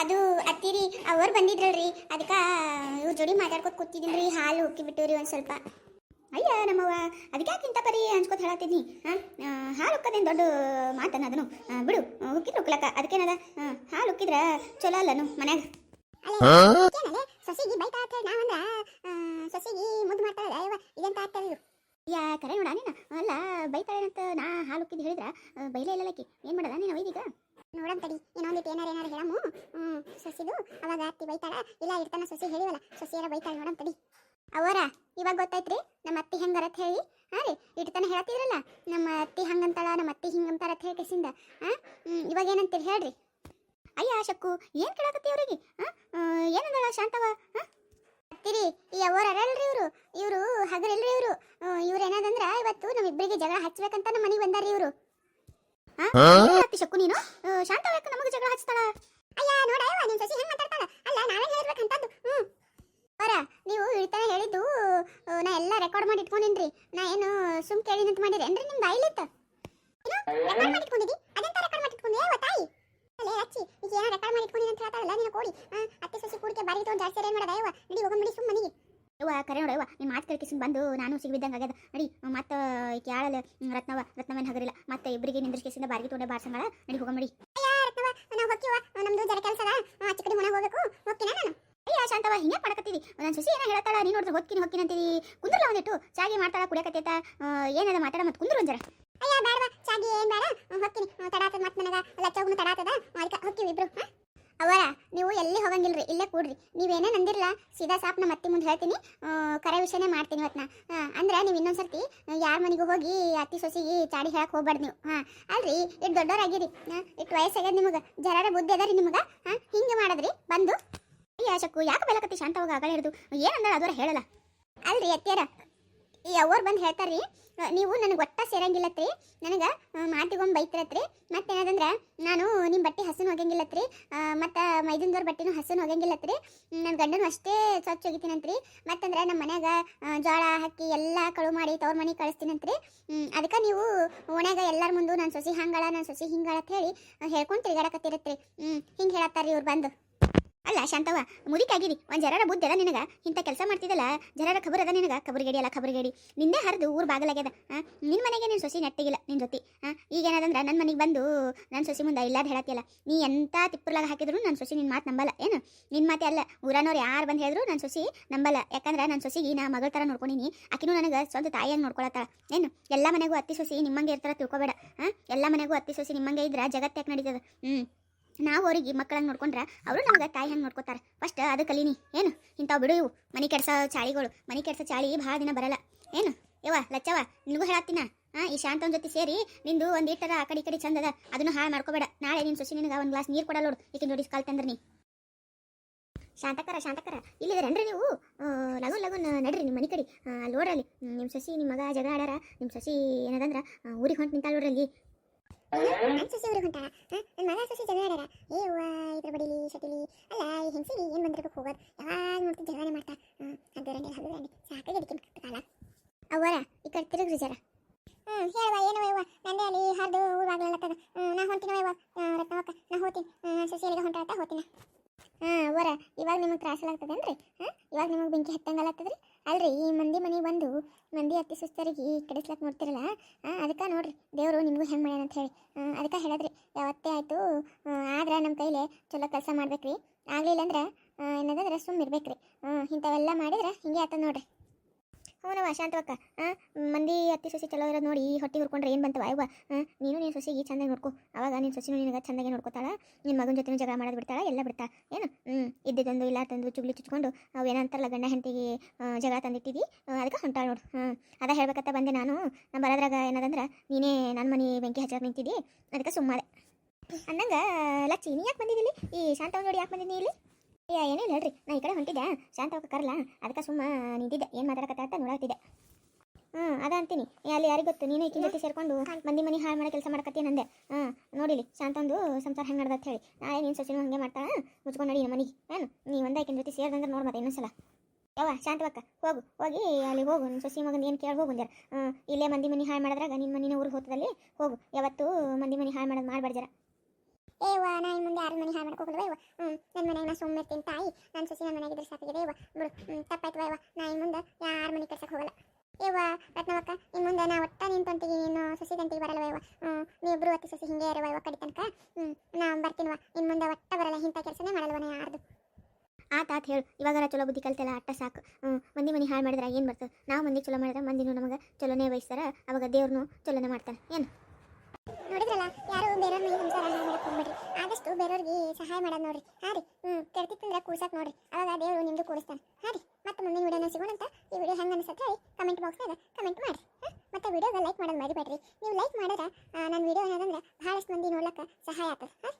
ಅದು ಅತ್ತಿರಿ ಅವ್ರು ಬಂದಿದ್ರಲ್ರಿ. ಅದಕ್ಕೆ ಇವ್ರ ಜೋಡಿ ಮಾತಾಡ್ಕೊತ ಕೂತಿದ್ದೀನಿ ಹಾಲು ಉಕ್ಕಿ ರೀ ಒಂದು ಸ್ವಲ್ಪ. ಅಯ್ಯ ನಮ್ಮವ್ವ ಅದಕ್ಕೆ ಯಾಕಿಂತ ಪರಿ ಅನ್ಸ್ಕೊತ ಹೇಳತ್ತಿದ್ನಿ ಹಾಂ? ಹಾಲು ಉಕ್ಕದೇನು ದೊಡ್ಡ ಮಾತನ ಅದನ್ನು ಬಿಡು ಉಕ್ಕಿದ್ರು ಉಕ್ಲಕ್ಕ ಅದಕ್ಕೇನದ? ಹಾಲು ಉಕ್ಕಿದ್ರ ಚಲೋ ಅಲ್ಲನು ಮನ್ಯಾಗ. ಸೊಸಿಗೆ ಬೈತಾ ನಾವಂದ್ರ ಸೊಸಿಗೆ ಮುದ್ದು ಮಾಡ್ತಾಳೆ ಇದಂತ ಆಗ್ತಾ ಯಾ ಕರೆ ನೋಡ ನೀನು? ಅಲ್ಲ ಬೈತಾಳೇನಂತ ನಾ ಹಾಲು ಉಕ್ಕಿದ್ದು ಹೇಳಿದ್ರ ಬೈಲೇ ಇಲ್ಲಲಕ್ಕಿ. ಏನು ಮಾಡಲ್ಲ ನೀನು ಒಯ್ದೀಗ ನೋಡಂ ತಡಿ ಇನ್ನೊಂದಿಟ್ಟು ಏನಾರ ಏನಾರ ಹೇಳಮು ಹ್ಮ್, ಸೊಸಿದು ಅವಾಗ ಅತ್ತಿ ಬೈತಾಳ. ಇಲ್ಲ ಇರ್ತಾನ ಸೊಸಿ ಹೇಳಿವಲ್ಲ, ಸೊಸಿಯರ ಬೈತಾಳ ನೋಡಂ ತಡಿ. ಅವರ, ಇವಾಗ ಗೊತ್ತಾಯ್ತ್ರಿ? ನಮ್ಮ ಅತ್ತಿ ಹೆಂಗಾರ ಹೇಳಿ. ಹಾ ರೀ ಇಡ್ತಾನೆ ಹೇಳ್ತಿದ್ರಲ್ಲ ನಮ್ಮ ಅತ್ತಿ ಹಂಗಂತಾಳ, ನಮ್ಮ ಅತ್ತಿ ಹಿಂಗಂತಾರ ಅಂತ ಹೇಳಿ ಕೆಸಿಂದ. ಹ್ಮ್, ಇವಾಗ ಏನಂತೀರಿ ಹೇಳ್ರಿ? ಅಯ್ಯ ಶಕ್ಕು, ಏನು ಕೇಳಕತ್ತಿ ಅವ್ರಿಗೆ? ಹಾಂ ಏನಂದಳ ಶಾಂತವ? ಹಾಂ? ಅತ್ತಿರಿ, ಈ ಅವರ ಅರಲ್ರಿ ಇವರು? ಇವರು ಹಗರಿಲ್ರಿ ಇವರು? ಇವ್ರು ಏನದಂದ್ರ, ಇವತ್ತು ನಮ್ಮಿಬ್ಬರಿಗೆ ಜಗಳ ಹಚ್ಬೇಕಂತ ನಮ್ಮ ಮನೆಗೆ ಬಂದಾರಿ ಇವರು. ಶಕ್ಕು ನೀನು? ಶಾಂತವಾಗಿ ಶಾಂತವ ಯಾಕೆ ನಮಗೆ ಜಗಳ ಹಚ್ತಾಳ? ಅಯ್ಯ ನೋಡ ನಿನ್ ಸಸಿ ಹೆಂಗ್ ಮಾತಾಡ್ತಾಳ? ಅಲ್ಲ ನಾವೇ ಹೇಳ್ಬೇಕಂತದ್ದು ಹ್ಮ್. ಬರ ನೀವು ಇಳ್ತಾನೆ ಹೇಳಿದ್ದು ನಾ ಎಲ್ಲ ರೆಕಾರ್ಡ್ ಮಾಡಿ ಇಟ್ಕೊಂಡಿನ್ರಿ. ನಾ ಏನು ಸುಮ್ ಕೇಳಿ ನಿಂತ ಮಾಡಿರೇನ್ರಿ ನಿಮ್ದು ಐಲಿತ್ತ ರೆಕಾರ್ಡ್ ಮಾಡಿ ಇಟ್ಕೊಂಡಿದ್ದಿ ಅದೆಂತ ರೆಕಾರ್ಡ್ ಮಾಡಿ ಇಟ್ಕೊಂಡಿ ಯಾವ ತಾಯಿ ಅಲ್ಲೇ ಹಚ್ಚಿ ಈಗ ಏನೋ ರೆಕಾರ್ಡ್ ಮಾಡಿ ಇಟ್ಕೊಂಡಿನಿ ಅಂತ ಹೇಳ್ತಾಳಲ್ಲ ನೀನು ಕೋಡಿ. ಅತ್ತೆ ಸಸಿ ಕೂಡಿಕೆ ಬಾರಿ ತೊಗೊಂಡು ಜಾಸ್ತಿ ಏನ್ ಮಾಡೋದ ಅಯ್ಯವ ನಡಿ ಹೋಗಂಬಿಡಿ ಸುಮ್ ಮನೆಗೆ. ಯವ್ವ ಕರೆ ನೋಡವ್ವ ನಿನ್ನ ಮಾತು ಕೇಳ್ಕಿಸಿಂದ ಬಂದು ನಾನು ಸಿಗ್ಬಿದ್ದಂಗೆ ಆಗ್ಯದ. ನಡಿ ಮತ್ತೆ ಕೇಳಲ್ಲ ರತ್ನವ ರತ್ನವೇನು ಹಗರಿಲ್ಲ. ಮತ್ತೆ ಇಬ್ಬರಿಗೆ ನಿಂದ್ರಿಸಿಂದ ಬಾರಿಗೆ ತೊಗೊಂಡೆ ಬಾರ್ಸಂಗಳ ನಡಿ ಹೋಗ ರತ್ನವ ನಾವು ಹೋಗ್ತೀವ ನಮ್ದು ಜರ ಕೆಲಸ ಅದ. ಕಡೆ ಮನೆ ಹೋಗಬೇಕು. ಹೋಗ್ತೀನ ನಾನು? ಅಯ್ಯ ಶಾಂತವ ಹಿಂಗೆ ಮಾಡಕತ್ತೀವಿ ನನ್ನ ಸುಸಿ ಏನ ಹೇಳ್ತಾಳ ನೀನು ನೋಡಿದ್ರೆ ಹೋಗ್ತೀನಿ ಹೋಗ್ತೀನಿ ಅಂತೀರಿ. ಕುಂದ್ರಲ್ಲ ಒಂದಿಟ್ಟು ಚಾಗಿ ಮಾಡ್ತಾಳ ಕುಡಿಯಕತ್ತೈತ. ಏನದ ಮಾತಾಡ ಮತ್ತೆ ಕುಂದ್ರು ಒಂಜರ ಅಯ್ಯ ಬೇಡವಾ ಚಾಗಿ ಏನ್ ಬೇಡ ಹೊಕ್ಕಿನಿ ತಡಾತದ ಮತ್ತೆ ನನಗ ತಡ ತಡಾತದ. ಅದಕ್ಕೆ ಹೋಗ್ತೀವಿ ಇಬ್ರು ಅವರ, ನೀವು ಎಲ್ಲಿ ಹೋಗಂಗಿಲ್ರಿ? ಇಲ್ಲೇ ಕೂಡ್ರಿ. ನೀವೇನೇ ನಂದಿರಲ್ಲ ಸೀದಾ ಸಾಪ್ ನಮ್ಮ ಅತ್ತಿ ಮುಂದೆ ಹೇಳ್ತೀನಿ. ಕರೆ ವಿಷಯನೇ ಮಾಡ್ತೀನಿ ಇವತ್ತು ಅಂದ್ರೆ ನೀವು ಇನ್ನೊಂದ್ಸರ್ತಿ ಯಾರ ಮನೆಗೂ ಹೋಗಿ ಅತ್ತಿ ಸೊಸಿಗೆ ಚಾಡಿ ಹೇಳಕ್ ಹೋಗ್ಬಾರ್ದು ನೀವು. ಹಾಂ, ಅಲ್ರಿ ಇಟ್ಟು ದೊಡ್ಡವರಾಗಿರಿ ಇಟ್ಟು ವಯಸ್ಸಾಗ್ಯದ ನಿಮಗೆ. ಜರಾರ ಬುದ್ಧಿ ಅದ ರೀ ನಿಮಗೆ. ಹಾಂ, ಹಿಂಗೆ ಮಾಡದ್ರಿ, ಬಂದು. ಅಯ್ಯ ಶಕ್ಕು ಯಾಕೆ ಬೆಲಕತ್ತಿ ಶಾಂತವಾಗ ಆಗಲೇ ಹಿಡಿದು? ಏನಂದ್ರೆ ಅದರ ಹೇಳಲ್ಲ. ಅಲ್ರಿ, ಅತ್ತಿಯರ, ಈ ಅವ್ರು ಬಂದು ಹೇಳ್ತಾರ್ರಿ ನೀವು ನನಗೆ ಒಟ್ಟ ಸೇರಂಗಿಲ್ಲತ್ರಿ. ನನಗೆ ಮಾತಿಗೊಂದು ಬೈತಿರತ್ರಿ. ಮತ್ತೇನದಂದ್ರೆ, ನಾನು ನಿಮ್ಮ ಬಟ್ಟೆ ಹಸನ್ ಹೋಗಂಗಿಲ್ಲತ್ರಿ ಮೈದಿಂದವ್ರ ಬಟ್ಟೆನೂ ಹಸನು ಹೋಗಂಗಿಲ್ಲತ್ರಿ ನನ್ನ ಗಂಡನು ಅಷ್ಟೇ ಸ್ವಚ್ಛ ಒಗಿತೀನಂತ್ರಿ ಮತ್ತಂದ್ರೆ ನಮ್ಮ ಮನ್ಯಾಗ ಜೋಳ ಹಕ್ಕಿ ಎಲ್ಲ ಕಳು ಮಾಡಿ ತವ್ರ ಮನೆಗೆ ಕಳಿಸ್ತೀನಂತ್ರಿ. ಅದಕ್ಕೆ ನೀವು ಓಣ್ಯಾಗ ಎಲ್ಲರ ಮುಂದೆ ನನ್ನ ಸೊಸಿ ಹಂಗಳ ನನ್ನ ಸೊಸಿ ಹಿಂಗಳ ಅಂತ ಹೇಳಿ ಹೇಳ್ಕೊಂಡು ಹೇಳ್ಕೊಂಡ್ ತಿರ್ಗಾಡಕತ್ತಿರತ್ರಿ. ಹ್ಞೂ ಹಿಂಗೆ ಹೇಳತ್ತಾರ್ರಿ ಇವ್ರು ಬಂದು. ಅಲ್ಲ ಶಾಂತವ ಮುದಿಕಾಗಿರಿ ಒಂದು ಜರಾರ ಬುದ್ಧಿ ಅದ ನಿನಗ. ಇಂಥ ಕೆಲಸ ಮಾಡ್ತಿದ್ದಲ್ಲ, ಜರಾರ ಖಬರ್ ಅದ ನಿನಗ? ಖಬರಿಗೇಡಿ ಅಲ್ಲ ಖಬರಿಗೇಡಿ ನಿಂದೆ ಹರಿದು ಊರು ಬಾಗಲಾಗ್ಯದ. ನಿನ್ನ ಮನೆಗೆ ನಿನ್ನ ಸೊಸಿ ನೆಟ್ಟಿಗಿಲ್ಲ ನಿನ್ನ ಜೊತೆ. ಈಗ ಏನದಂದ್ರೆ ನನ್ನ ಮನೆಗೆ ಬಂದು ನನ್ನ ಸೊಸಿ ಮುಂದೆ ಇಲ್ಲಾದ ಹೇಳತ್ತಿಲ್ಲ ನೀ ಎಂಥ ತಿಪ್ಪರ್ಲಾಗ ಹಾಕಿದ್ರು ನನ್ನ ಸೊಸಿ ನಿನ್ನ ಮಾತು ನಂಬಲ್ಲ. ಏನು? ನಿನ್ನ ಮಾತೆ ಅಲ್ಲ, ಊರನವ್ರು ಯಾರು ಬಂದು ಹೇಳಿದ್ರು ನನ್ನ ಸೊಸಿ ನಂಬಲ್ಲ. ಯಾಕಂದ್ರೆ ನನ್ನ ಸೊಸಿಗೆ ನಾ ಮಗಳ ಥರ ನೋಡ್ಕೊಂಡಿನಿ. ಆಕಿನೂ ನನಗೆ ಸ್ವಂತ ತಾಯಿಯಾಗಿ ನೋಡ್ಕೊಳತ್ತಾಳ. ಏನು? ಎಲ್ಲ ಮನೆಗೂ ಅತ್ತಿ ಸೊಸಿ ನಿಮ್ಮಂಗೆ ಇರ್ತಾರ ತಿಳ್ಕೊಬೇಡ. ಎಲ್ಲ ಮನೆಗೂ ಅತ್ತಿ ಸೊಸಿ ನಿಮ್ಮಂಗೆ ಇದ್ರೆ ಜಗತ್ತಾಕೆ ನಡೀತದ. ಹ್ಞೂ ನಾವು ಅವ್ರಿಗೆ ಮಕ್ಕಳನ್ನ ನೋಡ್ಕೊಂಡ್ರೆ ಅವರು ನಮ್ಗೆ ತಾಯಿ ಹಂಗೆ ನೋಡ್ಕೋತಾರೆ. ಫಸ್ಟ್ ಅದು ಕಲೀನಿ. ಏನು? ಇಂಥವು ಬಿಡು ಇವು. ಮನೆ ಕೆಡ್ಸೋ ಚಾಳಿಗಳು. ಮನೆ ಕೆಡ್ಸೋ ಚಾಳಿ ಭಾಳ ದಿನ ಬರಲ್ಲ. ಏನು? ಯವ್ವ ಲಚ್ಚವ ನಿನಗೂ ಹೇಳತ್ತೀನ? ಹಾಂ ಈ ಶಾಂತವನ ಜೊತೆ ಸೇರಿ ನಿಂದು ಒಂದು ಇಟ್ಟರ ಆ ಕಡೆ ಈ ಕಡೆ ಚಂದದ ಅದನ್ನು ಹಾಳು ಮಾಡ್ಕೋಬೇಡ. ನಾಳೆ ನಿನ್ನ ಸೊಸಿ ನಿನಗೆ ಒಂದು ಗ್ಲಾಸ್ ನೀರು ಕೊಡಲ್ಲ ನೋಡು. ಈಕೆ ಜೋಡಿ ಕಲ್ತಂದ್ರೆ ನೀ. ಶಾಂತಕರ ಶಾಂತಕರ. ಇಲ್ಲಿದ್ರೇನ್ರಿ ನೀವು? ಲಗುನ್ ಲಗುನ್, ನಡ್ರಿ ನಿಮ್ಮ ಮನೆ ಕಡೆ. ಅಲ್ಲಿ ನಿಮ್ಮ ಸೊಸಿ ನಿಮ್ಮ ಮಗ ಜಗ ಆಡ್ಯಾರ ನಿಮ್ಮ ಸೊಸಿ ಏನದಂದ್ರೆ ಊರಿಗೆ ಹೊಂಟು ನಿಂತಾಳ ನೋಡ್ರಲ್ಲಿ ನನ್ನ ಸೊಸಿ ಊರಿಗೆ ಹೊಂಟಾಳ ನನ್ನ ಮಗ ಸೊಸಿ ಜಗಳ ಆಡಾರ ಏ ಅವ್ವ ಇದ್ರ ಬಡಿಲಿ ಶಟಿಲಿ ಅಲ್ಲ ಈ ಹೆಂಗಸಿಗೆ ಏನು ಬಂದಿರಬೇಕು ಹೋಗೋದು ಯಾವಾಗ ನೋಡ್ತೀನಿ ಜಗಳನೆ ಮಾಡ್ತಾ? ಹಗ್ಗರಂಡಿ ಹಗ್ಗರಂಡಿ ಸಾಕಾಗಿ ಅದಕ್ಕೆ ಕಾಲ. ಅವರ ಈ ಕಡೆ ತಿರುಗ್ರಿ ಜರ ಹ್ಞೂ ಹೇಳುವ ಏನವ ಇವ ನಂದೇ ಅಲ್ಲಿ ಹರಿದು ಊರಾಗ್ಲತ್ತದ ನಾ ರತ್ನವಕ್ಕ ನಾ ಹಾಂ ಅವರ ಇವಾಗ ನಿಮಗೆ ತ್ರಾಸಲಾಗ್ತದೇನ್ರಿ ಹಾಂ ಇವಾಗ ನಿಮಗೆ ಬೆಂಕಿ ಹತ್ತಂಗಲ್ಲತ್ತದ್ರಿ ಅಲ್ರಿ, ಈ ಮಂದಿ ಮನೆಗೆ ಬಂದು ಮಂದಿ ಅತ್ತಿ ಸುಸ್ತರಿಗೆ ಕೆಡಿಸ್ಲಕ್ಕೆ ನೋಡ್ತಿರಲ್ಲ ಅದಕ್ಕೆ ನೋಡ್ರಿ, ದೇವರು ನಿಮಗೂ ಹೆಂಗೆ ಮಾಡ್ಯಾನ ಅಂತ ಹೇಳಿ. ಅದಕ್ಕೆ ಹೇಳಿದ್ರಿ, ಯಾವತ್ತೇ ಆಯಿತು ಆದ್ರೆ ನಮ್ಮ ಕೈಲೇ ಚಲೋ ಕೆಲಸ ಮಾಡ್ಬೇಕ್ರಿ. ಆಗಲಿಲ್ಲ ಅಂದ್ರೆ ಏನದಂದ್ರೆ ಸುಮ್ಮ ಇರ್ಬೇಕ್ರಿ ಇಂಥವೆಲ್ಲ ಮಾಡಿದ್ರೆ ಹಿಂಗೆ ಆತದ ನೋಡ್ರಿ. ಹ್ಞೂನವ ಶಾಂತವಕ್ಕ ಹಾಂ ಮಂದಿ ಅತ್ತಿ ಸೊಸಿ ಚಲೋ ಇರೋದು ನೋಡಿ, ಈ ಹೊಟ್ಟೆ ಹುರ್ಕೊಂಡ್ರೆ ಏನು ಬಂತವ? ಅಯ್ಯವ ಹಾಂ ನೀನು ನಿನ್ನ ಸೊಸಿಗೆ ಚಂದಾಗಿ ನೋಡ್ಕೊ. ಅವಾಗ ನಿನ್ನ ಸೊಸಿನೂ ನಿನಗೆ ಚಂದಾಗಿ ನೋಡ್ಕೊತಾಳೆ ನಿನ್ನ ಮಗನ ಜೊತೆ ಜಗಳ ಮಾಡೋದು ಎಲ್ಲ ಬಿಡ್ತಾ, ಏನು? ಹ್ಞೂ ಇದ್ದಿದ್ದಂದು ಇಲ್ಲ, ತಂದು ಚುಗ್ಲಿ ಚುಚ್ಕೊಂಡು, ಅವು ಏನಂತಾರಲ್ಲ, ಗಂಡ ಹೆಂಡತಿಗೆ ಜಗಳ ತಂದಿಟ್ಟಿದ್ದಿ ಅದಕ್ಕೆ ಹೊಂಟಾಳ ನೋಡು. ಹ್ಞೂ ಅದ ಹೇಳ್ಬೇಕಂತ ಬಂದೆ ನಾನು. ನಮ್ಮ ಬರೋದ್ರಾಗ ಏನದಂದ್ರೆ, ನೀನೇ ನನ್ನ ಮನೆ ಬೆಂಕಿ ಹಚ್ಚಕ್ಕೆ ನಿಂತಿದ್ದಿ ಅದಕ್ಕೆ ಸುಮ್ಮನೆ ಅಂದಂಗೆ, ಲಚ್ಚಿ, ನೀ ಯಾಕೆ ಬಂದಿದ್ದಿಲ್ಲಿ ಈ ಶಾಂತವ್ ನೋಡಿ ಯಾಕೆ ಬಂದಿದ್ದೀನಿ ಇಲ್ಲಿ? ಏ, ಏನಿಲ್ಲ ಹೇಳ್ರಿ. ನಾ ಈ ಕಡೆ ಹೊಂಟಿದ್ದೆ. ಶಾಂತವಕ್ಕ ಕರಲ್ಲ ಅದಕ್ಕೆ ಸುಮ್ಮ ನಿಂತಿದ್ದೆ. ಏನು ಮಾತಾಡಕತ್ತ ಅಂತ ನೋಡಾಕ್ತಿದ್ದೆ ಹ್ಞೂ ಅದ ಅಂತೀನಿ. ಅಲ್ಲಿ ಯಾರಿಗೆ ಗೊತ್ತು? ನೀನು ಈಕಿನ ಜೊತೆ ಸೇರ್ಕೊಂಡು ಮಂದಿ ಮನೆ ಹಾಳು ಮಾಡೋ ಕೆಲಸ ಮಾಡಕತ್ತೀನಿ ಅಂದೆ ಹಾಂ ನೋಡಿಲಿ. ಶಾಂತಂದು ಸಂಸಾರ ಹೆಂಗೆ ನಡ್ದತ್ತ ಹೇಳಿ. ನಾಳೆ ನೀನು ಸೊಸಿನೂ ಹಂಗೆ ಮಾಡ್ತಾಳೆ. ಮುಚ್ಕೊಂಡು ನಡಿ ಮನೆಗೆ. ಏನು? ನೀ ಒಂದ ಈಕಿನ ಜೊತೆ ಸೇರಿದಂದ್ರೆ ನೋಡ್ ಮತ್ತೆ ಇನ್ನೊಂದ್ಸಲ. ಶಾಂತ ಶಾಂತವಕ್ಕ ಹೋಗು. ಹೋಗಿ ಅಲ್ಲಿ ಹೋಗು. ನಿಮ್ಮ ಸೊಸಿ ಮಗನ ಏನು ಕೇಳಿ ಹೋಗು ಇಲ್ಲೇ ಮಂದಿ ಮನೆ ಹಾಳು ಮಾಡಿದ್ರಾಗ ನಿನ್ನ ಮನಿನ ಊರಿಗೆ ಹೋತದಲ್ಲಿ ಹೋಗು. ಯಾವತ್ತು ಮಂದಿ ಮನೆ ಹಾಳು ಮಾಡೋದು ಮಾಡಬೇಡ ಜರ. ಏವ ನಾ ಇನ್ನು ಮುಂದೆ ಯಾರ ಮನೆ ಹಾಳು ಮಾಡ್ಕೋಕಲ್ವ ಇವ ಹ್ಞೂ ನನ್ನ ಮನೆಗೆ ನಾ ಸುಮ್ಮನೆ ತಾಯಿ. ನನ್ನ ಸಸಿ ನನ್ನ ಮನೆಗೆ ಇದ್ರೆ ಸಾಕಿದೆ ಬಿಡು ತಪ್ಪಾಯ್ತು ಯವ್ವ ನಾ ಇನ್ನು ಮುಂದೆ ಯಾರ ಮನೆ ಕೆಲಸಕ್ಕೆ ಹೋಗಲ್ಲ. ಏವಾ ರತ್ನವಕ್ಕ ಇನ್ನು ಮುಂದೆ ನಾ ಒಟ್ಟ ತೊಂಟಿಗೆ ನೀನು ಸೊಸಿ ತಂತಿಗೆ ಬರಲ್ಲ ಯವ್ವ ಹ್ಞೂ ನೀವಿಬ್ರು ಒತ್ತಿ ಸಸಿ ಹಿಂಗೆ ಇರುವ ಯವ್ವ ಕಡಿ ತನಕ. ನಾ ಬರ್ತೀನಿವ. ಇನ್ನು ಮುಂದೆ ಒಟ್ಟ ಬರಲ್ಲ, ಇಂಥ ಕೆಲಸನೇ ಮಾಡಲ್ವ ನಾ ಯಾರ್ದು. ಆತ ಹೇಳು. ಇವಾಗಾರ ಚಲೋ ಬುದ್ಧಿ ಕಲ್ತಲ್ಲ, ಅಟ್ಟ ಸಾಕು. ಹ್ಞೂ ಮಂದಿ ಮನೆ ಹಾಳು ಮಾಡಿದ್ರೆ ಏನು ಬರ್ತದೆ? ನಾವು ಮಂದಿ ಚಲೋ ಮಾಡಿದ್ರೆ ಮಂದಿನೂ ನಮಗೆ ಚಲೋನೇ ವಹಿಸ್ತಾರ. ಅವಾಗ ದೇವ್ರನ್ನೂ ಚಲೋನೇ ಮಾಡ್ತಾನೆ ಏನು ನೋಡಿದ್ರಲ್ಲ ಯಾರು ಬೇರೆಯವ್ರ ಮನೆ ಸಂಸಾರ ಹಾಳು ಮಾಡಕ್ ಹೋಗ್ಬೇಡ್ರಿ ಆದಷ್ಟು ಬೇರೆಯವ್ರಿಗೆ ಸಹಾಯ ಮಾಡೋದು ನೋಡ್ರಿ. ಹಾ ರೀ. ಹ್ಞೂ ಕೆಡ್ತಿತ್ತಂದ್ರೆ ಕೂಡ್ಸಕ್ಕೆ ನೋಡ್ರಿ. ಅವಾಗ ದೇವರು ನಿಮ್ದು ಕೂಡಿಸ್ತಾನೆ ಹಾ ರೀ. ಮತ್ತೆ ಮುಂದಿನ ವಿಡಿಯೋನ ಸಿಗೋಣಂತ ಈ ವಿಡಿಯೋ ಹೆಂಗೆ ಅನಿಸುತ್ತೆ ಕಮೆಂಟ್ ಬಾಕ್ಸ್ನಾಗ ಕಮೆಂಟ್ ಮಾಡಿ ಹಾಂ, ಮತ್ತು ವಿಡಿಯೋಗೆ ಲೈಕ್ ಮಾಡೋದು ಮರಿಬೇಡ್ರಿ. ನೀವು ಲೈಕ್ ಮಾಡಿದ್ರೆ ನನ್ನ ವಿಡಿಯೋ ಏನಂದ್ರೆ ಭಾಳಷ್ಟು ಮಂದಿ ನೋಡ್ಲಿಕ್ಕೆ ಸಹಾಯ ಆಗ್ತದೆ ಹಾಂ